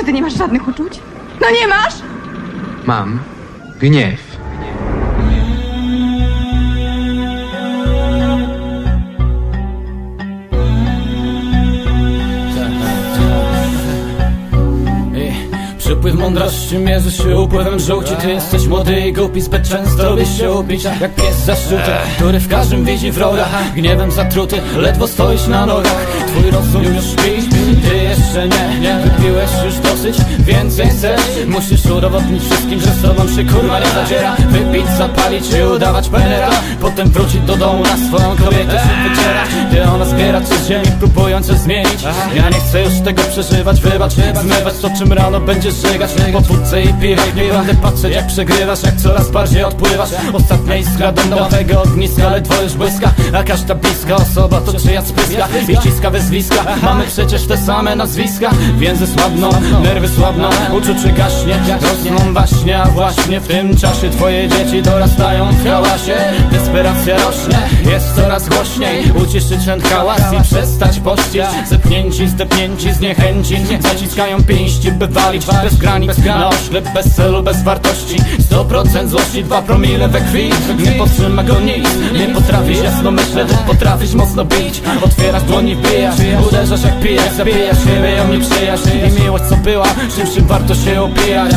Co, ty nie masz żadnych uczuć? No nie masz? Mam gniew. Ej, Przypływ mądrości mierzy się upływem żółci Ty jesteś młody i głupi, zbyt często byś się upić Jak pies zaszczuty, który w każdym widzi wroga Gniewem zatruty, ledwo stoisz na nogach Twój rozum już śpi, ty jeszcze nie, nie Wypiłeś już dosyć, więcej chcesz. Musisz udowodnić wszystkim, że z tobą się kurwa nie zadziera. Wypić, zapalić i udawać penera Potem wrócić do domu na swoją kobietę się wyciera Ziemi, próbując coś zmienić. Ja nie chcę już tego przeżywać, wybacz Zmywać to czym rano będziesz żegać Po wódce i piwie nie będę patrzeć jak przegrywasz Jak coraz bardziej odpływasz. Ostatnia iskra do nowego ogniska Ledwo już błyska, a każda bliska osoba to czyja spyska I ciska wyzwiska Mamy przecież te same nazwiska. Więzy słabną, nerwy słabną Uczucie gaśnie, rosną właśnie A właśnie w tym czasie twoje dzieci dorastają w hałasie. Desperacja rośnie, jest coraz głośniej. Uciszyć ten hałas i przestać pościć Zepchnięci, zdepnięci, zniechęci. Zaciskają pięści, by walić bez granic. Na oślep, bez celu, bez wartości. 100% złości, dwa promile we krwi. Nie powstrzyma go nic, nie potrafisz jasno myśleć Potrafisz mocno bić, otwierasz dłoni, wbijasz. Uderzasz jak pijak, zabijasz siebie, ją nie przyjaźń I miłość co była, czymś czym warto się opijać